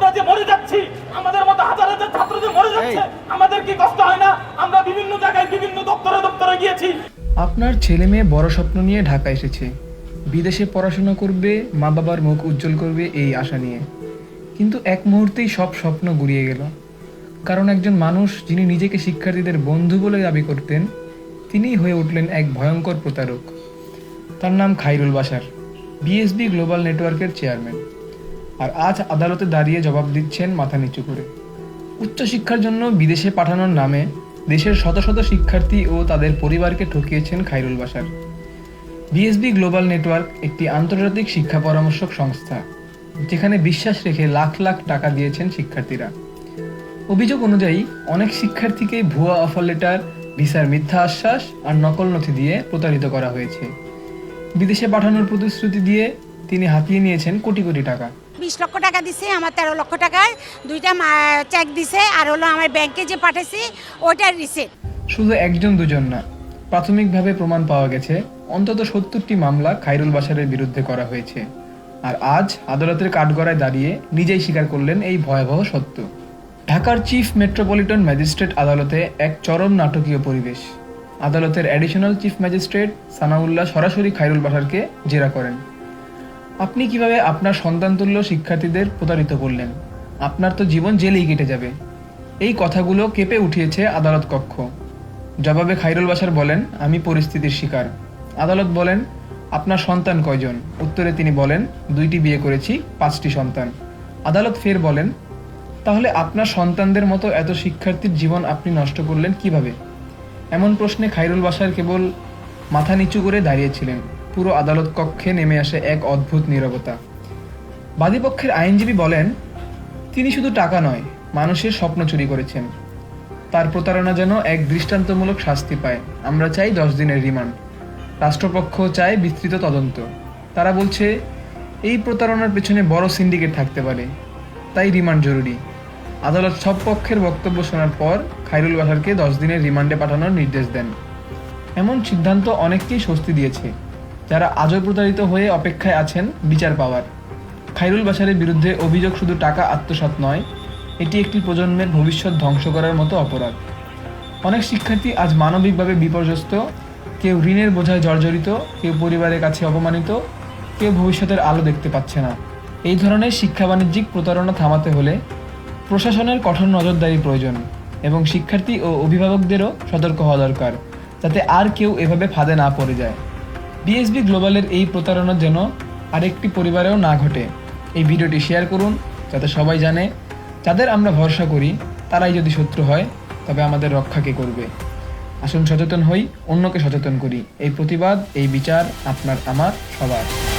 আমরা যে মরে যাচ্ছি আমাদের মতো হাজার হাজার ছাত্র যে মরে যাচ্ছে আমাদের কি কষ্ট হয় না? আমরা বিভিন্ন জায়গায় বিভিন্ন দপ্তরে দপ্তরে গিয়েছি। আপনার ছেলে মেয়ে বড় স্বপ্ন নিয়ে ঢাকা এসেছে। বিদেশে পড়াশোনা করবে মা বাবার মুখ উজ্জ্বল করবে এই আশা নিয়ে। কিন্তু এক মুহূর্তেই সব স্বপ্ন গুড়িয়ে গেল। কারণ একজন মানুষ যিনি নিজেকে শিক্ষার্থীদের বন্ধু বলে দাবি করতেন তিনিই হয়ে উঠলেন এক ভয়ঙ্কর প্রতারক। তার নাম খাইরুল বাসার বিএসবি গ্লোবাল নেটওয়ার্কের চেয়ারম্যান। আর আজ আদালতে দাঁড়িয়ে জবাব দিচ্ছেন মাথা নিচু করে। উচ্চশিক্ষার জন্য বিদেশে পাঠানোর নামে দেশের শত শত শিক্ষার্থী ও তাদের পরিবারকে ঠকিয়েছেন Khairul Basar BSB global network একটি আন্তর্জাতিক শিক্ষা পরামর্শক সংস্থা, যেখানে বিশ্বাস রেখে লাখ লাখ টাকা দিয়েছেন শিক্ষার্থীরা। অভিযোগ অনুযায়ী, অনেক শিক্ষার্থীকে ভুয়া অফার লেটার, ভিসার মিথ্যা আশ্বাস আর নকল নথি দিয়ে প্রতারিত করা হয়েছে। বিদেশে পাঠানোর প্রতিশ্রুতি দিয়ে তিনি হাতিয়ে নিয়েছেন কোটি কোটি টাকা। বিশ লক্ষ টাকা দিছে, আমার তেরো লক্ষ টাকার দুইটা চেক দিছে, আর হলো আমার ব্যাংকে যে পাঠাইছি, ওইটার রিসিপ্ট শুধু একজন দুজন না, প্রাথমিকভাবে প্রমাণ পাওয়া গেছে, অন্তত সত্তরটি মামলা খাইরুল বাশারের বিরুদ্ধে করা হয়েছে। আর আজ আদালতের কাঠগড়ায় দাঁড়িয়ে নিজেই স্বীকার করলেন এই ভয়াবহ সত্য। ঢাকার চিফ মেট্রোপলিটন ম্যাজিস্ট্রেট আদালতে এক চরম নাটকীয় পরিবেশ। আদালতের অ্যাডিশনাল চিফ ম্যাজিস্ট্রেট সানাউল্লাহ সরাসরি খাইরুল বাশারকে জেরা করেন। আপনি কীভাবে আপনার সন্তানতুল্য শিক্ষার্থীদের প্রতারিত করলেন? আপনার তো জীবন জেলেই কেটে যাবে। এই কথাগুলো কেঁপে উঠিয়েছে আদালত কক্ষ। জবাবে খাইরুল বাসার বলেন, আমি পরিস্থিতির শিকার। আদালত বলেন, আপনার সন্তান কয়জন? উত্তরে তিনি বলেন, দুইটি বিয়ে করেছি, পাঁচটি সন্তান। আদালত ফের বলেন, তাহলে আপনার সন্তানদের মতো এত শিক্ষার্থীর জীবন আপনি নষ্ট করলেন কীভাবে? এমন প্রশ্নে খাইরুল বাসার কেবল মাথা নিচু করে দাঁড়িয়েছিলেন পুরো আদালত কক্ষে নেমে আসে এক অদ্ভুত নীরবতা। বাদীপক্ষের আইনজীবী বলেন, তিনি শুধু টাকা নয়, মানুষের স্বপ্ন চুরি করেছেন। তার প্রতারণা যেন এক দৃষ্টান্তমূলক শাস্তি পায়। আমরা চাই দশ দিনের রিমান্ড। রাষ্ট্রপক্ষ চায় বিস্তৃত তদন্ত। তারা বলছে, এই প্রতারণার পেছনে বড় সিন্ডিকেট থাকতে পারে। তাই রিমান্ড জরুরি। আদালত সব পক্ষের বক্তব্য শোনার পর খাইরুল বাসারকে দশ দিনের রিমান্ডে পাঠানোর নির্দেশ দেন। এমন সিদ্ধান্ত অনেককেই স্বস্তি দিয়েছে। যারা আজও প্রতারিত হয়ে অপেক্ষায় আছেন বিচার পাওয়ার। খাইরুল বাসারের বিরুদ্ধে অভিযোগ শুধু টাকা আত্মসাৎ নয়, এটি একটি প্রজন্মের ভবিষ্যৎ ধ্বংস করার মতো অপরাধ। অনেক শিক্ষার্থী আজ মানবিকভাবে বিপর্যস্ত, কেউ ঋণের বোঝায় জর্জরিত, কেউ পরিবারের কাছে অপমানিত, কেউ ভবিষ্যতের আলো দেখতে পাচ্ছে না। এই ধরনের শিক্ষা বাণিজ্যিক প্রতারণা থামাতে হলে প্রশাসনের কঠোর নজরদারি প্রয়োজন এবং শিক্ষার্থী ও অভিভাবকদেরও সতর্ক হওয়া দরকার, যাতে আর কেউ এভাবে ফাঁদে না পড়ে যায়। বিএসবি গ্লোবালের এই প্রতারণা যেন আরেকটি পরিবারেও না ঘটে। এই ভিডিওটি শেয়ার করুন, যাতে সবাই জানে, যাদের আমরা ভরসা করি, তারাই যদি শত্রু হয়, তবে আমাদের রক্ষা কে করবে? আসুন সচেতন হই, অন্যকে সচেতন করি। এই প্রতিবাদ, এই বিচার আপনার, আমার, সবার।